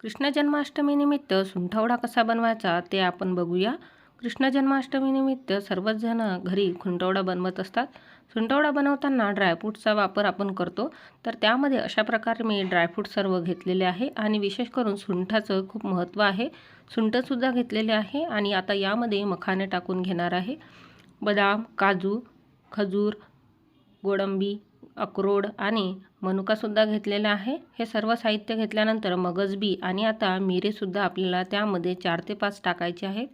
कृष्ण जन्माष्टमीनिमित्त सुंठवडा कसा बनवायचा ते आपण बघूया. कृष्ण जन्माष्टमीनिमित्त सर्वच जण घरी खुंटवडा बनवत असतात. सुंठवडा बनवताना ड्रायफ्रूटचा वापर आपण करतो. तर त्यामध्ये अशा प्रकारे मी ड्रायफ्रूट सर्व घेतलेले आहे आणि विशेष करून सुंठाचं खूप महत्त्व आहे. सुंठसुद्धा घेतलेले आहे आणि आता यामध्ये मखाने टाकून घेणार आहे. बदाम काजू खजूर गोडंबी अक्रोड आणि मनुकासुद्धा घेतलेला आहे. हे सर्व साहित्य घेतल्यानंतर मगजबी आणि आता मिरेसुद्धा आपल्याला त्यामध्ये चार ते पाच टाकायचे आहेत.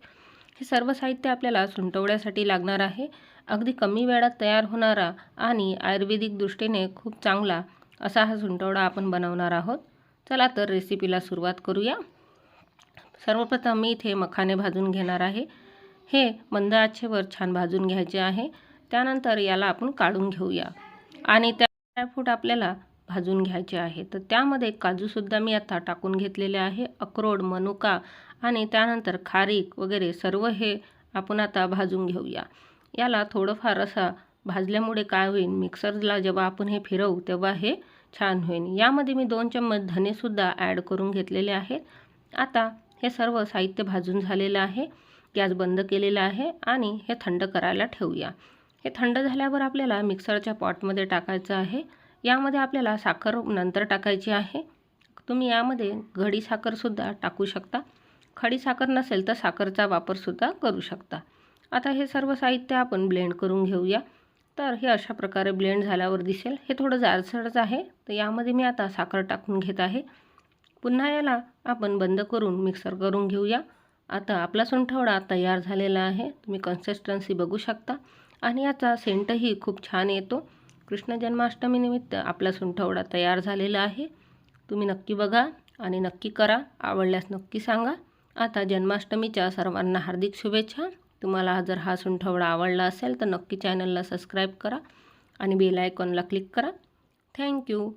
हे सर्व साहित्य आपल्याला सुंटवड्यासाठी लागणार आहे. अगदी कमी वेळात तयार होणारा आणि आयुर्वेदिक दृष्टीने खूप चांगला असा हा सुंटवडा आपण बनवणार आहोत. चला तर रेसिपीला सुरुवात करूया. सर्वप्रथम मी इथे मखाने भाजून घेणार आहे. हे मंद आचेवर छान भाजून घ्यायचे आहे. त्यानंतर याला आपण काढून घेऊया. आणि त्या ड्रायफ्रूट आपल्याला भाजून घ्यायचे आहे. तर त्यामध्ये काजूसुद्धा मी आता टाकून घेतलेले आहे. अक्रोड मनुका आणि त्यानंतर खारीक वगैरे सर्व हे आपण आता भाजून घेऊया. याला थोडंफार असा भाजल्यामुळे काय होईल? मिक्सरला जेव्हा आपण हे फिरवू तेव्हा हे छान होईल. यामध्ये मी दोन चम्मच धनेसुद्धा ॲड करून घेतलेले आहेत. आता हे सर्व साहित्य भाजून झालेलं आहे. गॅस बंद केलेला आहे आणि हे थंड करायला ठेवूया. हे थंड झाल्यावर आपल्याला मिक्सरच्या पॉटमध्ये टाकायचं आहे. यामध्ये आपल्याला साखर नंतर टाकायची आहे. तुम्ही यामध्ये घडी साखरसुद्धा टाकू शकता. खडी साखर नसेल तर साखरचा वापरसुद्धा करू शकता. आता हे सर्व साहित्य आपण ब्लेंड करून घेऊया. तर हे अशा प्रकारे ब्लेंड झाल्यावर दिसेल. हे थोडं जाडसरच आहे. तर यामध्ये मी आता साखर टाकून घेत आहे. पुन्हा याला आपण बंद करून मिक्सर करून घेऊया. आता आपला सुंठवडा तयार झालेला आहे. तुम्ही कन्सिस्टन्सी बघू शकता. आणि याचा सेंटही खूप छान येतो. कृष्ण जन्माष्टमीनिमित्त आपला सुंठवडा तयार झालेला आहे. तुम्ही नक्की बघा आणि नक्की करा. आवडल्यास नक्की सांगा. आता जन्माष्टमीच्या सर्वांना हार्दिक शुभेच्छा. तुम्हाला जर हा सुंठवडा आवडला असेल तर नक्की चॅनलला सबस्क्राईब करा आणि बेल आयकॉनला क्लिक करा. थँक्यू.